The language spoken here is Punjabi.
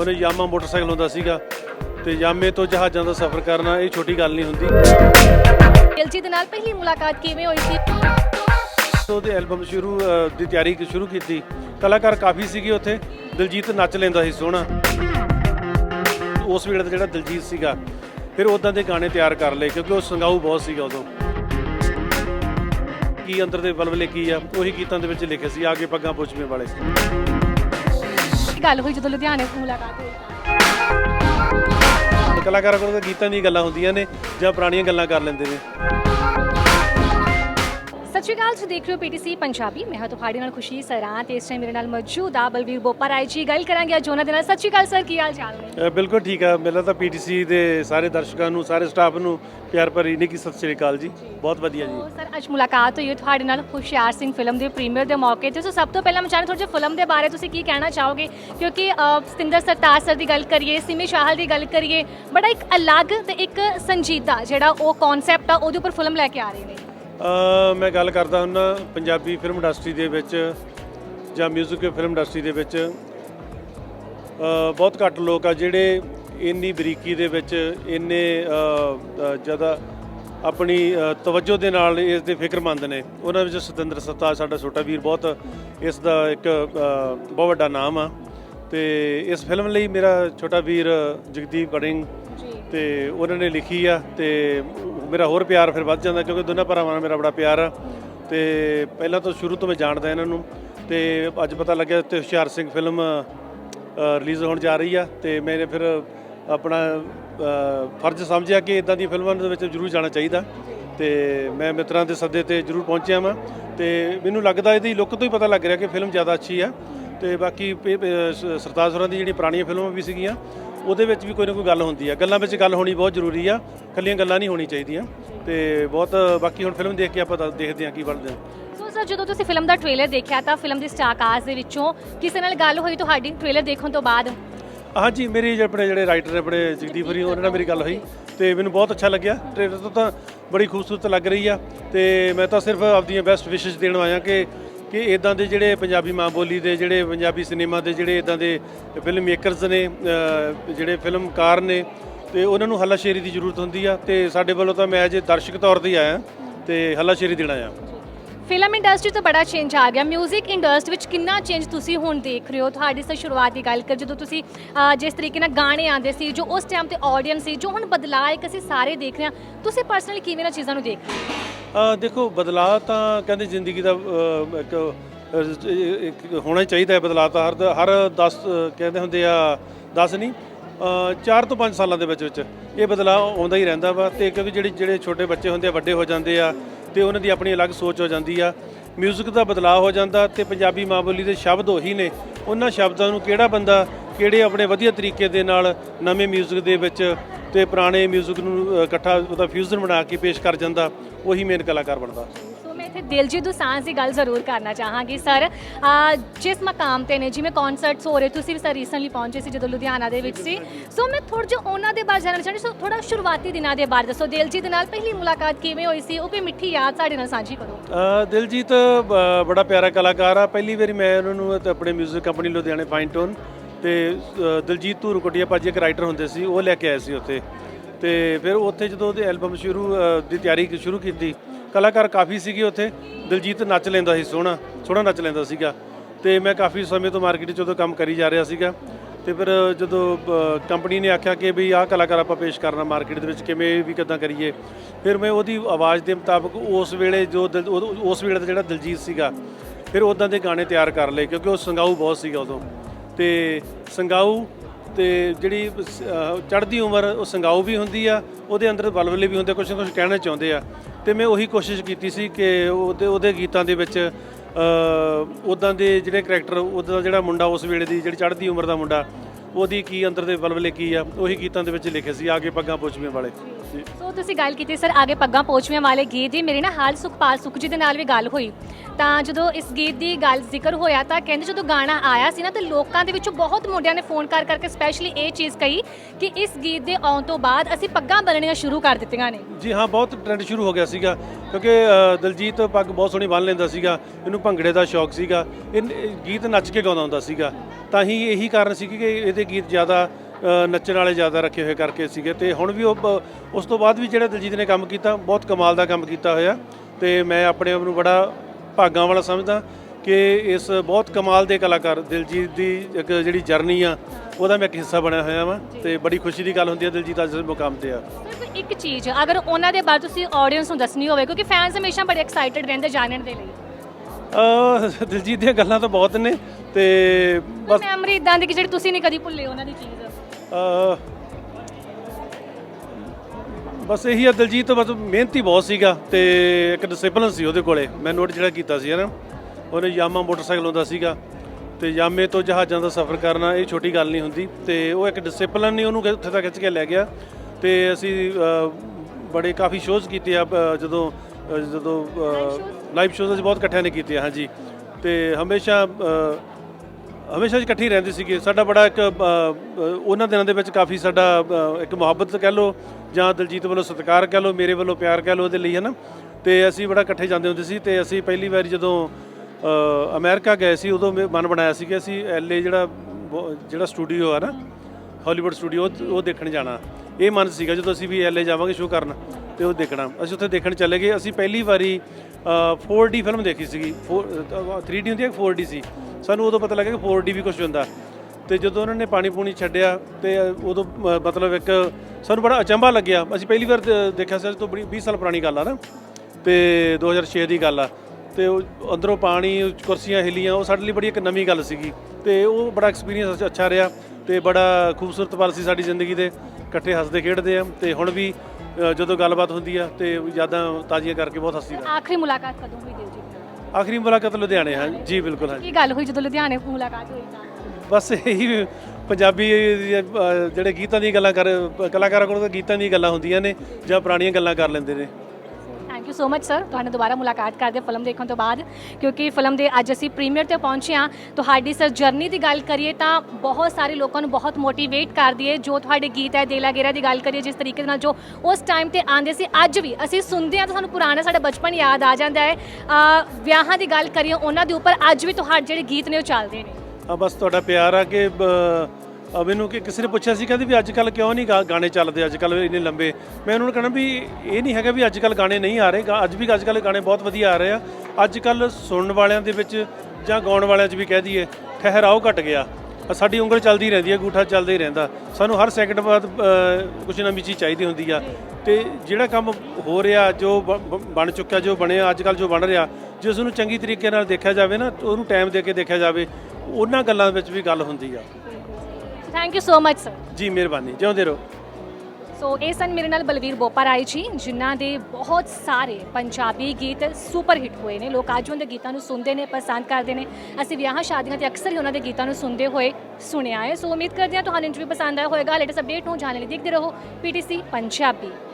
ਉਹਨੇ ਯਾਮਾ ਮੋਟਰਸਾਈਕਲ ਹੁੰਦਾ ਸੀਗਾ ਤੇ ਯਾਮੇ ਤੋਂ ਜਹਾਜ਼ਾਂ ਦਾ ਸਫ਼ਰ ਕਰਨਾ ਇਹ ਛੋਟੀ ਗੱਲ ਨਹੀਂ ਹੁੰਦੀ। ਦਿਲਜੀਤ ਨਾਲ ਪਹਿਲੀ ਮੁਲਾਕਾਤ ਕਿਵੇਂ ਹੋਈ ਸੀ? ਉਹਦੇ ਐਲਬਮ ਸ਼ੁਰੂ ਦੀ ਤਿਆਰੀ ਸ਼ੁਰੂ ਕੀਤੀ। ਕਲਾਕਾਰ ਕਾਫੀ ਸੀਗੇ ਉੱਥੇ। ਦਿਲਜੀਤ ਨੱਚ ਲੈਂਦਾ ਸੀ ਸੋਹਣਾ। ਉਸ ਵੇਲੇ ਦਾ ਜਿਹੜਾ ਦਿਲਜੀਤ ਸੀਗਾ ਫਿਰ ਉਦਾਂ ਦੇ ਗਾਣੇ ਤਿਆਰ ਕਰ ਲਏ ਕਿਉਂਕਿ ਉਹ ਸੰਗਾਊ ਬਹੁਤ ਸੀਗਾ ਉਦੋਂ। ਕੀ ਅੰਦਰ ਦੇ ਬਲਬਲੇ ਕੀ ਆ ਉਹੀ ਗੀਤਾਂ ਦੇ ਵਿੱਚ ਲਿਖੇ ਸੀ ਆਗੇ ਪੱਗਾਂ ਪੁੱਛਵੇਂ ਵਾਲੇ ਕੀ ਗੱਲ ਹੋਈ ਜਦੋਂ ਲੁਧਿਆਣੇ ਮੁਲਾਕਾਤ ਹੋਈ? ਕਲਾਕਾਰਾਂ ਕੋਲ ਤਾਂ ਗੀਤਾਂ ਦੀ ਗੱਲਾਂ ਹੁੰਦੀਆਂ ਨੇ ਜਾਂ ਪੁਰਾਣੀਆਂ ਗੱਲਾਂ ਕਰ ਲੈਂਦੇ ਨੇ। ਸ਼੍ਰੀ ਅਕਾਲ ਤੁਸੀਂ ਦੇਖ ਰਹੇ ਹੋ ਪੀਟੀਸੀ ਪੰਜਾਬੀ। ਮੈਂ ਹਾਂ ਤੁਹਾਡੇ ਨਾਲ ਖੁਸ਼ੀ ਸਰਾਂ ਤੇ ਇਸ ਟਾਈਮ ਮੇਰੇ ਨਾਲ ਮੌਜੂਦ ਆ ਬਲਵੀਰ ਬੋਪਾ ਰਾਏ ਜੀ। ਗੱਲ ਕਰਾਂਗੇ ਅੱਜ ਉਹਨਾਂ ਦੇ ਨਾਲ। ਸਤਿ ਸ਼੍ਰੀ ਅਕਾਲ ਸਰ ਕੀ ਹਾਲ ਚਾਲ ਨੇ? ਅ, ਬਿਲਕੁਲ ਠੀਕ ਆ। ਮੇਰਾ ਤਾਂ ਪੀਟੀਸੀ ਦੇ ਸਾਰੇ ਦਰਸ਼ਕਾਂ ਨੂੰ ਸਾਰੇ ਸਟਾਫ ਨੂੰ ਪਿਆਰ ਭਰੀ ਨਿੱਕੀ ਸਤਿ ਸ਼੍ਰੀ ਅਕਾਲ ਜੀ। ਬਹੁਤ ਵਧੀਆ ਜੀ। ਸਰ ਅੱਜ ਮੁਲਾਕਾਤ ਹੋਈ ਹੈ ਤੁਹਾਡੇ ਨਾਲ ਹੁਸ਼ਿਆਰ ਸਿੰਘ ਫਿਲਮ ਦੇ ਪ੍ਰੀਮੀਅਰ ਦੇ ਮੌਕੇ ਤੇ। ਸੋ ਸਭ ਤੋਂ ਪਹਿਲਾਂ ਮੈਂ ਚਾਹੁੰਦਾ ਥੋੜਾ ਜਿਹਾ ਫਿਲਮ ਦੇ ਬਾਰੇ ਤੁਸੀਂ ਕੀ ਕਹਿਣਾ ਚਾਹੋਗੇ? ਕਿਉਂਕਿ ਅ, ਸਤਿੰਦਰ ਸਰਤਾਜ ਸਰ ਦੀ ਗੱਲ ਕਰੀਏ ਸਿਮੀ ਸ਼ਾਹਲ ਦੀ ਗੱਲ ਕਰੀਏ ਬੜਾ ਇੱਕ ਅਲੱਗ ਤੇ ਇੱਕ ਸੰਜੀਦਾ ਜਿਹੜਾ ਉਹ ਕਨਸੈਪਟ ਆ ਉਹਦੇ ਉੱਪਰ ਫਿਲਮ ਲੈ ਕੇ ਆ ਰਹੇ ਨੇ। ਮੈਂ ਗੱਲ ਕਰਦਾ ਹੁੰਦਾ ਪੰਜਾਬੀ ਫਿਲਮ ਇੰਡਸਟਰੀ ਦੇ ਵਿੱਚ ਜਾਂ 뮤직 ਫਿਲਮ ਇੰਡਸਟਰੀ ਦੇ ਵਿੱਚ। ਬਹੁਤ ਘੱਟ ਲੋਕ ਆ ਜਿਹੜੇ ਇੰਨੀ ਬਰੀਕੀ ਦੇ ਵਿੱਚ ਇੰਨੇ ਜ਼ਿਆਦਾ ਆਪਣੀ ਤਵੱਜੋ ਦੇ ਨਾਲ ਇਸ ਦੇ ਫਿਕਰਮੰਦ ਨੇ। ਉਹਨਾਂ ਵਿੱਚ ਸਤਿੰਦਰ ਸੱਤਾ ਸਾਡਾ ਛੋਟਾ ਵੀਰ ਬਹੁਤ ਇਸ ਦਾ ਇੱਕ ਬਹੁਤ ਵੱਡਾ ਨਾਮ ਆ। ਤੇ ਇਸ ਫਿਲਮ ਲਈ ਮੇਰਾ ਛੋਟਾ ਵੀਰ ਜਗਦੀਪ ਵੜਿੰਗ ਤੇ ਉਹਨਾਂ ਨੇ ਲਿਖੀ ਆ ਤੇ ਮੇਰਾ ਹੋਰ ਪਿਆਰ ਫਿਰ ਵੱਧ ਜਾਂਦਾ ਕਿਉਂਕਿ ਦੋਨਾਂ ਭਰਾਵਾਂ ਨਾਲ ਮੇਰਾ ਬੜਾ ਪਿਆਰ ਆ। ਤੇ ਪਹਿਲਾਂ ਤੋਂ ਸ਼ੁਰੂ ਤੋਂ ਮੈਂ ਜਾਣਦਾ ਇਹਨਾਂ ਨੂੰ ਤੇ ਅੱਜ ਪਤਾ ਲੱਗਿਆ ਤੇ ਹੁਸ਼ਿਆਰ ਸਿੰਘ ਫਿਲਮ ਰਿਲੀਜ਼ ਹੋਣ ਜਾ ਰਹੀ ਆ ਤੇ ਮੈਨੇ ਫਿਰ ਆਪਣਾ ਫਰਜ਼ ਸਮਝਿਆ ਕਿ ਇਦਾਂ ਦੀਆਂ ਫਿਲਮਾਂ ਦੇ ਵਿੱਚ ਜ਼ਰੂਰ ਜਾਣਾ ਚਾਹੀਦਾ ਤੇ ਮੈਂ ਮਿੱਤਰਾਂ ਦੇ ਸੱਦੇ ਤੇ ਜ਼ਰੂਰ ਪਹੁੰਚਿਆ ਵਾਂ ਤੇ ਮੈਨੂੰ ਲੱਗਦਾ ਇਹਦੀ ਲੁੱਕ ਤੋਂ ਹੀ ਪਤਾ ਲੱਗ ਰਿਹਾ ਕਿ ਫਿਲਮ ਜ਼ਿਆਦਾ ਅੱਛੀ ਆ ਤੇ ਬਾਕੀ ਸਰਤਾਜ ਹੋਰਾਂ ਦੀ ਜਿਹੜੀ ਪੁਰਾਣੀਆਂ ਫਿਲਮਾਂ ਵੀ ਸੀਗੀਆਂ ਉਹਦੇ ਵਿੱਚ ਵੀ ਕੋਈ ਨਾ ਕੋਈ ਗੱਲ ਹੁੰਦੀ ਆ। ਗੱਲਾਂ ਵਿੱਚ ਗੱਲ ਹੋਣੀ ਬਹੁਤ ਜ਼ਰੂਰੀ ਆ। ਕੱਲੀਆਂ ਗੱਲਾਂ ਨਹੀਂ ਹੋਣੀ ਚਾਹੀਦੀਆਂ। ਤੇ ਬਹੁਤ ਬਾਕੀ ਹੁਣ ਫਿਲਮ ਦੇਖ ਕੇ ਆਪਾਂ ਦੇਖਦੇ ਹਾਂ ਕੀ ਬਣਦਾ। ਸੋ ਸਰ ਜਦੋਂ ਤੁਸੀਂ ਫਿਲਮ ਦਾ ਟ੍ਰੇਲਰ ਦੇਖਿਆ ਤਾਂ ਫਿਲਮ ਦੀ ਸਟਾਰ ਕਾਸਟ ਦੇ ਵਿੱਚੋਂ ਕਿਸੇ ਨਾਲ ਗੱਲ ਹੋਈ ਤੁਹਾਡੀ ਟ੍ਰੇਲਰ ਦੇਖਣ ਤੋਂ ਬਾਅਦ? ਹਾਂਜੀ ਮੇਰੀ ਜਿਹੜੇ ਆਪਣੇ ਜਿਹੜੇ ਰਾਈਟਰ ਨੇ ਆਪਣੇ ਜਗਦੀਪ ਹਰੀ ਉਹਨਾਂ ਨਾਲ ਮੇਰੀ ਗੱਲ ਹੋਈ। ਤੇ ਮੈਨੂੰ ਬਹੁਤ ਅੱਛਾ ਲੱਗਿਆ। ਟ੍ਰੇਲਰ ਤੋਂ ਤਾਂ ਬੜੀ ਖੂਬਸੂਰਤ ਲੱਗ ਰਹੀ ਆ। ਤੇ ਮੈਂ ਤਾਂ ਸਿਰਫ ਆਪਣੀਆਂ ਬੈਸਟ ਵਿਸ਼ੇਸ ਦੇਣ ਆਇਆ ਕਿ ਕਿ ਇਦਾਂ ਦੇ ਜਿਹੜੇ ਪੰਜਾਬੀ ਮਾਂ ਬੋਲੀ ਦੇ ਜਿਹੜੇ ਪੰਜਾਬੀ ਸਿਨੇਮਾ ਦੇ ਜਿਹੜੇ ਇਦਾਂ ਦੇ ਫਿਲਮ ਮੇਕਰਸ ਨੇ ਜਿਹੜੇ ਫਿਲਮਕਾਰ ਨੇ, ਤੇ ਉਹਨਾਂ ਨੂੰ ਹੱਲਾਸ਼ੇਰੀ ਦੀ ਜ਼ਰੂਰਤ ਹੁੰਦੀ ਆ ਤੇ ਸਾਡੇ ਵੱਲੋਂ ਤਾਂ ਮੈਂ ਅਜੇ ਦਰਸ਼ਕ ਤੌਰ ਤੇ ਆਇਆ, ਤੇ ਹੱਲਾਸ਼ੇਰੀ ਦੇਣਾ ਆ ਫਿਲਮ ਇੰਡਸਟਰੀ ਤੋਂ ਬੜਾ ਚੇਂਜ ਆ ਗਿਆ। 뮤직 ਇੰਡਸਟਰੀ ਵਿੱਚ ਕਿੰਨਾ ਚੇਂਜ ਤੁਸੀਂ ਹੁਣ ਦੇਖ ਰਹੇ ਹੋ? ਤੁਹਾਡੀ ਸੇ ਸ਼ੁਰੂਆਤ ਦੀ ਗੱਲ ਕਰ, ਜਦੋਂ ਤੁਸੀਂ ਜਿਸ ਤਰੀਕੇ ਨਾਲ ਗਾਣੇ ਆਉਂਦੇ ਸੀ, ਜੋ ਉਸ ਟਾਈਮ ਤੇ ਆਡੀਅנס ਸੀ, ਜੋ ਹੁਣ ਬਦਲਾਅ ਇੱਕ ਅਸੀਂ ਸਾਰੇ ਦੇਖ ਰਹੇ ਹਾਂ, ਤੁਸੀਂ ਪਰਸਨਲੀ ਕਿਵੇਂ ਨਾਲ ਚੀਜ਼ਾਂ ਨੂੰ ਦੇਖ ਹੋ? ਦੇਖੋ ਬਦਲਾਅ ਤਾਂ ਕਹਿੰਦੇ ਜ਼ਿੰਦਗੀ ਦਾ ਅ, ਇੱਕ ਅ, ਇੱਕ ਹੋਣਾ ਹੀ ਚਾਹੀਦਾ ਹੈ ਬਦਲਾਅ ਤਾਂ ਹਰ ਹਰ 10 ਕਹਿੰਦੇ ਹੁੰਦੇ ਆ 10 ਨਹੀਂ 4 ਤੋਂ 5 ਸਾਲਾਂ ਦੇ ਵਿੱਚ ਵਿੱਚ ਇਹ ਬਦਲਾਅ ਆਉਂਦਾ ਹੀ ਰਹਿੰਦਾ ਵਾ ਤੇ ਕਿਉਂਕਿ ਜਿਹੜੀ ਜਿਹੜੇ ਛੋਟੇ ਬੱਚੇ ਹੁੰਦੇ ਆ ਵੱਡੇ ਹੋ ਜਾਂਦੇ ਆ ਤੇ ਉਹਨਾਂ ਦੀ ਆਪਣੀ ਅਲੱਗ ਸੋਚ ਹੋ ਜਾਂਦੀ ਆ 뮤직 ਦਾ ਬਦਲਾਅ ਹੋ ਜਾਂਦਾ ਤੇ ਪੰਜਾਬੀ ਮਾਂ ਬੋਲੀ ਦੇ ਸ਼ਬਦ ਉਹੀ ਨੇ ਉਹਨਾਂ ਸ਼ਬਦਾਂ ਨੂੰ ਕਿਹੜਾ ਬੰਦਾ ਕਿਹੜੇ ਆਪਣੇ ਵਧੀਆ ਤਰੀਕੇ ਦੇ ਨਾਲ ਨਵੇਂ 뮤직 ਦੇ ਵਿੱਚ ਤੇ ਪੁਰਾਣੇ 뮤직 ਨੂੰ ਅ, ਇਕੱਠਾ ਉਹਦਾ ਫਿਊਜ਼ਨ ਬਣਾ ਕੇ ਪੇਸ਼ ਕਰ ਜਾਂਦਾ ਉਹੀ ਮੇਨ ਕਲਾਕਾਰ ਬਣਦਾ ਸੋ ਮੈਂ ਇੱਥੇ ਦਿਲਜੀਤ ਦੋਸਾਂਝ ਦੀ ਗੱਲ ਜ਼ਰੂਰ ਕਰਨਾ ਚਾਹਾਂਗੀ ਸਰ ਅਹ, ਜਿਸ ਮਕਾਮ ਤੇ ਨੇ ਜਿਵੇਂ ਕਨਸਰਟਸ ਹੋ ਰਹੇ ਤੁਸੀਂ ਵੀ ਸਰ ਰੀਸੈਂਟਲੀ ਪਹੁੰਚੇ ਸੀ ਜਦੋਂ ਲੁਧਿਆਣਾ ਦੇ ਵਿੱਚ ਸੀ ਸੋ ਮੈਂ ਥੋੜਾ ਜਿਹਾ ਉਹਨਾਂ ਦੇ ਬਾਰੇ ਜਾਣਨਾ ਚਾਹੁੰਦੀ ਸੋ ਥੋੜਾ ਸ਼ੁਰੂਆਤੀ ਦਿਨਾਂ ਦੇ ਬਾਰੇ ਦੱਸੋ ਦਿਲਜੀਤ ਨਾਲ ਪਹਿਲੀ ਮੁਲਾਕਾਤ ਕਿਵੇਂ ਹੋਈ ਸੀ ਉਹ ਕੋਈ ਮਿੱਠੀ ਯਾਦ ਸਾਡੇ ਨਾਲ ਸਾਂਝੀ ਕਰੋ ਅ, ਦਿਲਜੀਤ ਬ- ਬੜਾ ਪਿਆਰਾ ਕਲਾਕਾਰ ਆ ਪਹਿਲੀ ਵਾਰੀ ਮੈਂ ਉਹਨਾਂ ਨੂੰ ਤੇ ਆਪਣੇ 뮤직 ਕੰਪਨੀ ਲੁਧਿਆਣੇ ਫਾਈਨ ਟੋਨ ਤੇ ਦਲਜੀਤ ਦਿਲਜੀਤ ਧੂਰ ਕੋਟੀਆ ਭਾਜੀ ਇੱਕ ਰਾਈਟਰ ਹੁੰਦੇ ਸੀ, ਉਹ ਲੈ ਕੇ ਆਏ ਸੀ ਉੱਥੇ। ਤੇ ਫਿਰ ਉੱਥੇ ਜਦੋਂ ਉਹਦੇ ਐਲਬਮ ਸ਼ੁਰੂ ਦੀ ਤਿਆਰੀ ਸ਼ੁਰੂ ਕੀਤੀ, ਕਲਾਕਾਰ ਕਾਫੀ ਸੀਗੇ ਉੱਥੇ। ਦਿਲਜੀਤ ਨੱਚ ਲੈਂਦਾ ਸੀ, ਸੋਹਣਾ ਸੋਹਣਾ ਨੱਚ ਲੈਂਦਾ ਸੀਗਾ। ਤੇ ਮੈਂ ਕਾਫੀ ਸਮੇਂ ਤੋਂ ਮਾਰਕੀਟ 'ਚ ਉਦੋਂ ਕੰਮ ਕਰੀ ਜਾ ਰਿਹਾ ਸੀਗਾ। ਤੇ ਫਿਰ ਜਦੋਂ ਕੰਪਨੀ ਨੇ ਆਖਿਆ ਕਿ ਵੀ ਆਹ ਕਲਾਕਾਰ ਆਪਾਂ ਪੇਸ਼ ਕਰਨਾ ਮਾਰਕੀਟ ਦੇ ਵਿੱਚ, ਕਿਵੇਂ ਵੀ ਕਿੱਦਾਂ ਕਰੀਏ। ਫਿਰ ਮੈਂ ਉਹਦੀ ਆਵਾਜ਼ ਦੇ ਮੁਤਾਬਕ ਉਸ ਵੇਲੇ ਜੋ ਦਿਲ- ਉਸ ਵੇਲੇ ਦਾ ਜਿਹੜਾ ਦਿਲਜੀਤ ਸੀਗਾ, ਫਿਰ ਉਦਾਂ ਦੇ ਗਾਣੇ ਤਿਆਰ ਕਰ ਲਏ, ਕਿਉਂਕਿ ਉਹ ਸੰਗਾਊ ਬਹੁਤ ਸੀਗਾ ਉਦੋਂ। ਤੇ ਸੰਗਾਊ ਤੇ ਜਿਹੜੀ ਚੜ੍ਹਦੀ ਉਮਰ, ਉਹ ਸੰਗਾਊ ਵੀ ਹੁੰਦੀ ਆ, ਉਹਦੇ ਅੰਦਰ ਬਲਬਲੇ ਵੀ ਹੁੰਦੇ ਕੁਝ ਨਾ ਕੁਝ ਕਹਿਣਾ ਚਾਹੁੰਦੇ ਆ। ਤੇ ਮੈਂ ਉਹੀ ਕੋਸ਼ਿਸ਼ ਕੀਤੀ ਸੀ ਕਿ ਉਹਦੇ ਉਹਦੇ ਗੀਤਾਂ ਦੇ ਵਿੱਚ ਉਦਾਂ ਦੇ ਜਿਹੜੇ ਕਰੈਕਟਰ ਉਹਦਾ ਜਿਹੜਾ ਮੁੰਡਾ ਉਸ ਵੇਲੇ ਦੀ, ਜਿਹੜੀ ਚੜ੍ਹਦੀ ਉਮਰ ਦਾ ਮੁੰਡਾ, ਉਹਦੀ ਕੀ ਅੰਦਰ ਦੇ ਬਲਬਲੇ ਕੀ ਆ, ਉਹੀ ਗੀਤਾਂ ਦੇ ਵਿੱਚ ਲਿਖੇ ਸੀ, ਆਗੇ ਪੱਗਾਂ ਪੁੱਛਵੇਂ ਵਾਲੇ। ਜੀ। ਸੋ ਤੁਸੀਂ ਗੱਲ ਕੀਤੀ ਸਰ ਆਗੇ ਪੱਗਾਂ ਪੋਚਵੀਆਂ ਵਾਲੇ ਗੀਤ ਦੀ। ਮੇਰੀ ਨਾ ਹਾਲ ਸੁਖਪਾਲ ਸੁਖ ਜੀ ਦੇ ਨਾਲ ਵੀ ਗੱਲ ਹੋਈ। ਤਾਂ ਜਦੋਂ ਇਸ ਗੀਤ ਦੀ ਗੱਲ ਜ਼ਿਕਰ ਹੋਇਆ ਤਾਂ ਕਹਿੰਦੇ ਜਦੋਂ ਗਾਣਾ ਆਇਆ ਸੀ ਨਾ ਤੇ ਲੋਕਾਂ ਦੇ ਵਿੱਚੋਂ ਬਹੁਤ ਮੁੰਡਿਆਂ ਨੇ ਫੋਨ ਕਰ ਕਰਕੇ ਸਪੈਸ਼ਲੀ ਇਹ ਚੀਜ਼ ਕਹੀ ਕਿ ਇਸ ਗੀਤ ਦੇ ਆਉਣ ਤੋਂ ਬਾਅਦ ਅਸੀਂ ਪੱਗਾਂ ਬੰਨਣੀਆਂ ਸ਼ੁਰੂ ਕਰ ਦਿੱਤੀਆਂ ਨੇ। ਜੀ ਹਾਂ ਬਹੁਤ ਟ੍ਰੈਂਡ ਸ਼ੁਰੂ ਹੋ ਗਿਆ ਸੀਗਾ। ਕਿਉਂਕਿ ਦਿਲਜੀਤ ਪੱਗ ਬਹੁਤ ਸੋਹਣੀ ਬੰਨ ਲੈਂਦਾ ਸੀਗਾ। ਇਹਨੂੰ ਭੰਗੜੇ ਦਾ ਸ਼ੌਕ ਸੀਗਾ। ਇਹ ਗੀਤ ਨੱਚ ਕੇ ਗਾਉਂਦਾ ਹੁੰਦਾ ਸੀਗਾ। ਤਾਂ ਹੀ ਇਹੀ ਕਾਰਨ ਸੀ ਕਿ ਇਹਦੇ ਗੀਤ ਜ਼ਿਆਦਾ ਨੱਚਣ ਵਾਲੇ ਜ਼ਿਆਦਾ ਰੱਖੇ ਹੋਏ ਕਰਕੇ ਸੀਗੇ ਤੇ ਹੁਣ ਵੀ ਉਹ ਉਸ ਤੋਂ ਬਾਅਦ ਵੀ ਜਿਹੜਾ ਦਿਲਜੀਤ ਨੇ ਕੰਮ ਕੀਤਾ ਬਹੁਤ ਕਮਾਲ ਦਾ ਕੰਮ ਕੀਤਾ ਹੋਇਆ ਤੇ ਮੈਂ ਆਪਣੇ ਆਪ ਨੂੰ ਬੜਾ ਭਾਗਾਂ ਵਾਲਾ ਸਮਝਦਾ ਕਿ ਇਸ ਬਹੁਤ ਕਮਾਲ ਦੇ ਕਲਾਕਾਰ ਦਿਲਜੀਤ ਦੀ ਇੱਕ ਜਿਹੜੀ ਜਰਨੀ ਆ ਉਹਦਾ ਮੈਂ ਇੱਕ ਹਿੱਸਾ ਬਣਿਆ ਹੋਇਆ ਵਾਂ ਤੇ ਬੜੀ ਖੁਸ਼ੀ ਦੀ ਗੱਲ ਹੁੰਦੀ ਹੈ ਦਿਲਜੀਤ ਅੱਜ ਇਸ ਮੁਕਾਮ ਤੇ ਆ। ਇੱਕ ਚੀਜ਼ ਅਗਰ ਉਹਨਾਂ ਦੇ ਬਾਰੇ ਤੁਸੀਂ ਆਡੀਅנס ਨੂੰ ਦੱਸਣੀ ਹੋਵੇ ਕਿਉਂਕਿ ਫੈਨਸ ਹਮੇਸ਼ਾ ਬੜੇ ਐਕਸਾਈਟਡ ਰਹਿੰਦੇ ਜਾਣਨ ਦੇ ਲਈ। ਅ ਦਿਲਜੀਤ ਦੀਆਂ ਗੱਲਾਂ ਤਾਂ ਬਹੁਤ ਨੇ ਤੇ ਮੈਮਰੀ ਇਦਾਂ ਦੀ ਕਿ ਜਿਹੜੀ ਤੁਸੀਂ ਨਹੀਂ ਕਦੀ ਭੁੱਲੇ ਉਹਨਾਂ ਦੀ ਚੀਜ਼? ਬਸ ਇਹੀ ਆ ਦਲਜੀਤ ਮਤਲਬ ਮਿਹਨਤੀ ਬਹੁਤ ਸੀਗਾ ਤੇ ਇੱਕ ਡਿਸਪਲਿਨ ਸੀ ਉਹਦੇ ਕੋਲੇ। ਮੈਂ ਨੋਟ ਜਿਹੜਾ ਕੀਤਾ ਸੀ ਨਾ ਉਹਨੇ ਯਾਮਾ ਮੋਟਰਸਾਈਕਲ ਹੁੰਦਾ ਸੀਗਾ ਤੇ ਯਾਮੇ ਤੋਂ ਜਹਾਜ਼ਾਂ ਦਾ ਸਫ਼ਰ ਕਰਨਾ ਇਹ ਛੋਟੀ ਗੱਲ ਨਹੀਂ ਹੁੰਦੀ। ਤੇ ਉਹ ਇੱਕ ਡਿਸਪਲਿਨ ਨਹੀਂ ਉਹਨੂੰ ਉੱਥੇ ਤੱਕ ਖਿੱਚ ਕੇ ਲੈ ਗਿਆ ਤੇ ਅਸੀਂ ਬੜੇ ਕਾਫੀ ਸ਼ੋਜ਼ ਕੀਤੇ ਆ ਜਦੋਂ ਜਦੋਂ ਲਾਈਵ ਸ਼ੋਜ਼ ਅਸੀਂ ਬਹੁਤ ਇਕੱਠਿਆਂ ਨੇ ਕੀਤੇ ਹਾਂਜੀ। ਤੇ ਹਮੇਸ਼ਾ ਹਮੇਸ਼ਾ ਹੀ ਇਕੱਠੇ ਰਹਿੰਦੇ ਸੀਗੇ। ਸਾਡਾ ਬੜਾ ਇੱਕ ਉਹਨਾਂ ਦਿਨਾਂ ਦੇ ਵਿੱਚ ਕਾਫੀ ਸਾਡਾ ਇੱਕ ਮੁਹੱਬਤ ਕਹਿ ਲਓ ਜਾਂ ਦਲਜੀਤ ਵੱਲੋਂ ਸਤਿਕਾਰ ਕਹਿ ਲਓ ਮੇਰੇ ਵੱਲੋਂ ਪਿਆਰ ਕਹਿ ਲਓ ਉਹਦੇ ਲਈ ਹੈ ਨਾ ਤੇ ਅਸੀਂ ਬੜਾ ਇਕੱਠੇ ਜਾਂਦੇ ਹੁੰਦੇ ਸੀ ਤੇ ਅਸੀਂ ਪਹਿਲੀ ਵਾਰੀ ਜਦੋਂ ਅ, ਅਮਰੀਕਾ ਗਏ ਸੀ ਉਦੋਂ ਮੇ- ਮਨ ਬਣਾਇਆ ਸੀ ਕਿ ਅਸੀਂ ਐਲਏ ਜਿਹੜਾ ਬਹੁ- ਜਿਹੜਾ ਸਟੂਡੀਓ ਆ ਨਾ ਹਾਲੀਵੁੱਡ ਸਟੂਡੀਓ ਉਹ ਦੇਖਣ ਜਾਣਾ। ਇਹ ਮਨ ਸੀਗਾ ਜਦੋਂ ਅਸੀਂ ਵੀ ਐਲਏ ਜਾਵਾਂਗੇ ਸ਼ੋਅ ਕਰਨ। ਤੇ ਉਹ ਦੇਖਣਾ। ਅਸੀਂ ਉੱਥੇ ਦੇਖਣ ਚਲੇ ਗਏ। ਅਸੀਂ ਪਹਿਲੀ ਵਾਰੀ ਅ, 4D ਫਿਲਮ ਦੇਖੀ ਸੀਗੀ। 3D ਹੁੰਦੀ ਹੈ 4D ਸੀ? ਸਾਨੂੰ ਉਦੋਂ ਪਤਾ ਲੱਗਾ ਕਿ 4D ਵੀ ਕੁਝ ਹੁੰਦਾ। ਤੇ ਜਦੋਂ ਉਹਨਾਂ ਨੇ ਪਾਣੀ ਪੂਣੀ ਛੱਡਿਆ ਤੇ ਉਦੋਂ ਮਤਲਬ ਇੱਕ ਸਾਨੂੰ ਬੜਾ ਅਚੰਭਾ ਲੱਗਿਆ। ਅਸੀਂ ਪਹਿਲੀ ਵਾਰ ਦੇਖਿਆ ਸੀ ਤੋਂ ਬੜੀ 20 ਸਾਲ ਪੁਰਾਣੀ ਗੱਲ ਆ ਨਾ। ਤੇ 2006 ਦੀ ਗੱਲ ਆ। ਤੇ ਉਹ ਅੰਦਰੋਂ ਪਾਣੀ ਕੁਰਸੀਆਂ ਹਿੱਲੀਆਂ ਉਹ ਸਾਡੇ ਲਈ ਬੜੀ ਇੱਕ ਨਵੀਂ ਗੱਲ ਸੀਗੀ। ਤੇ ਉਹ ਬੜਾ ਐਕਸਪੀਰੀਅੰਸ ਅੱਛਾ ਰਿਹਾ। ਤੇ ਬੜਾ ਖੂਬਸੂਰਤ ਪਲ ਸੀ ਸਾਡੀ ਜ਼ਿੰਦਗੀ ਦੇ। ਇਕੱਠੇ ਹੱਸਦੇ ਖੇਡਦੇ ਆ। ਤੇ ਹੁਣ ਵੀ ਜਦੋਂ ਗੱਲਬਾਤ ਹੁੰਦੀ ਆ ਤੇ ਯਾਦਾਂ ਤਾਜ਼ੀਆਂ ਕਰਕੇ ਬਹੁਤ ਹੱਸੀ ਦਾ ਆਖਰੀ ਮੁਲਾਕਾਤ ਕਦੋਂ ਹੋਈ ਦਿਲਜੀਤ ਨਾਲ ਆਖਰੀ ਮੁਲਾਕਾਤ ਲੁਧਿਆਣੇ ਹਾਂ ਜੀ। ਬਿਲਕੁਲ ਹਾਂ ਕੀ ਗੱਲ ਹੋਈ ਜਦੋਂ ਲੁਧਿਆਣੇ ਮੁਲਾਕਾਤ ਹੋਈ ਤਾਂ? ਬਸ ਇਹੀ ਪੰਜਾਬੀ ਜਿਹੜੇ ਗੀਤਾਂ ਦੀਆਂ ਗੱਲਾਂ ਕਰ ਕਲਾਕਾਰਾਂ ਕੋਲ ਤਾਂ ਗੀਤਾਂ ਦੀਆਂ ਗੱਲਾਂ ਹੁੰਦੀਆਂ ਨੇ ਜਾਂ ਪੁਰਾਣੀਆਂ ਗੱਲਾਂ ਕਰ ਲੈਂਦੇ ਨੇ। ਯੂ ਸੋ ਮਚ ਸਰ ਤੁਹਾਨੂੰ ਦੁਬਾਰਾ ਮੁਲਾਕਾਤ ਕਰਦੇ ਫਿਲਮ ਦੇਖਣ ਤੋਂ ਬਾਅਦ, ਕਿਉਂਕਿ ਫਿਲਮ ਦੇ ਅੱਜ ਅਸੀਂ ਪ੍ਰੀਮੀਅਰ ਤੇ ਪਹੁੰਚੇ ਹਾਂ। ਤੁਹਾਡੀ ਸਰ ਜਰਨੀ ਦੀ ਗੱਲ ਕਰੀਏ ਤਾਂ ਬਹੁਤ ਸਾਰੇ ਲੋਕਾਂ ਨੂੰ ਬਹੁਤ ਮੋਟੀਵੇਟ ਕਰਦੀ ਹੈ। ਜੋ ਤੁਹਾਡੇ ਗੀਤ ਹੈ, ਦੇਲਾ ਗੇਰਾ ਦੀ ਗੱਲ ਕਰੀਏ, ਜਿਸ ਤਰੀਕੇ ਦੇ ਨਾਲ ਜੋ ਉਸ ਟਾਈਮ ਤੇ ਆਂਦੇ ਸੀ, ਅੱਜ ਵੀ ਅਸੀਂ ਸੁਣਦੇ ਹਾਂ ਤਾਂ ਸਾਨੂੰ ਪੁਰਾਣਾ ਸਾਡਾ ਬਚਪਨ ਯਾਦ ਆ ਜਾਂਦਾ ਹੈ। ਵਿਆਹਾਂ ਦੀ ਗੱਲ ਕਰੀਏ, ਉਹਨਾਂ ਦੇ ਉੱਪਰ ਅੱਜ ਵੀ ਤੁਹਾਡੇ ਜਿਹੜੇ ਗੀਤ ਨੇ ਉਹ ਚੱਲਦੇ ਨੇ। ਬਸ ਤੁਹਾਡਾ ਪਿਆਰ ਆ ਕਿ ਬ- ਮੈਨੂੰ ਕਿ ਕਿਸੇ ਨੇ ਪੁੱਛਿਆ ਸੀ ਕਹਿੰਦੇ ਵੀ ਅੱਜ ਕੱਲ ਕਿਉਂ ਨਹੀਂ ਗਾ- ਗਾਣੇ ਚੱਲਦੇ ਅੱਜ ਕੱਲ ਇੰਨੇ ਲੰਬੇ। ਮੈਂ ਉਹਨਾਂ ਨੂੰ ਕਹਿਣਾ ਵੀ ਇਹ ਨਹੀਂ ਹੈਗਾ ਵੀ ਅੱਜ ਕੱਲ ਗਾਣੇ ਨਹੀਂ ਆ ਰਹੇ ਗਾ- ਅੱਜ ਵੀ ਅੱਜ ਕੱਲ ਗਾਣੇ ਬਹੁਤ ਵਧੀਆ ਆ ਰਹੇ ਆ। ਅੱਜ ਕੱਲ ਸੁਣਨ ਵਾਲਿਆਂ ਦੇ ਵਿੱਚ ਜਾਂ ਗਾਉਣ ਵਾਲਿਆਂ 'ਚ ਵੀ ਕਹਿ ਦਈਏ ਠਹਿਰਾਓ ਘਟ ਗਿਆ। ਆ ਸਾਡੀ ਉਂਗਲ ਚੱਲਦੀ ਰਹਿੰਦੀ ਹੈ ਗੂਠਾ ਚੱਲਦਾ ਹੀ ਰਹਿੰਦਾ। ਸਾਨੂੰ ਹਰ ਸੈਕਿੰਡ ਬਾਅਦ ਅ, ਕੁਛ ਨਵੀਂ ਚੀਜ਼ ਚਾਹੀਦੀ ਹੁੰਦੀ ਆ। ਤੇ ਜਿਹੜਾ ਕੰਮ ਹੋ ਰਿਹਾ ਜੋ ਬ- ਬ- ਬਣ ਚੁੱਕਿਆ ਜੋ ਬਣਿਆ ਅੱਜ ਕੱਲ ਜੋ ਬਣ ਰਿਹਾ ਜੇ ਉਸ ਨੂੰ ਚੰਗੀ ਤਰੀਕੇ ਨਾਲ ਦੇਖਿਆ ਜਾਵੇ ਨਾ ਉਹਨੂੰ ਟਾਈਮ ਦੇ ਕੇ ਦੇਖਿਆ ਜਾਵੇ ਉਹਨਾਂ ਗੱਲਾਂ ਵਿੱਚ ਵੀ ਗੱਲ ਹੁੰਦੀ ਆ। Thank you so much sir ji ਮਿਹਰਬਾਨੀ ਜਿਉਂਦੇ ਰਹੋ। ਸੋ ਇਹ ਸਨ ਮੇਰੇ ਨਾਲ ਬਲਵੀਰ ਬੋਪਾ ਰਾਏ ਜੀ ਜਿਨ੍ਹਾਂ ਦੇ ਬਹੁਤ ਸਾਰੇ ਪੰਜਾਬੀ ਗੀਤ ਸੁਪਰ ਹਿੱਟ ਹੋਏ ਨੇ। ਲੋਕ ਅੱਜ ਉਹਨਾਂ ਦੇ ਗੀਤਾਂ ਨੂੰ ਸੁਣਦੇ ਨੇ ਪਸੰਦ ਕਰਦੇ ਨੇ। ਅਸੀਂ ਵਿਆਹਾਂ ਸ਼ਾਦੀਆਂ ਤੇ ਅਕਸਰ ਹੀ ਉਹਨਾਂ ਦੇ ਗੀਤਾਂ ਨੂੰ ਸੁਣਦੇ ਹੋਏ ਸੁਣਿਆ ਹੈ। ਸੋ ਉਮੀਦ ਕਰਦੇ ਹਾਂ ਤੁਹਾਨੂੰ ਇੰਟਰਵਿਊ ਪਸੰਦ ਆਇਆ ਹੋਵੇਗਾ। ਲੇਟੈਸਟ ਅਪਡੇਟ ਨੂੰ ਜਾਣਨ ਲਈ ਦੇਖਦੇ ਰਹੋ। ਪੀਟੀਸੀ ਪੰਜਾਬੀ।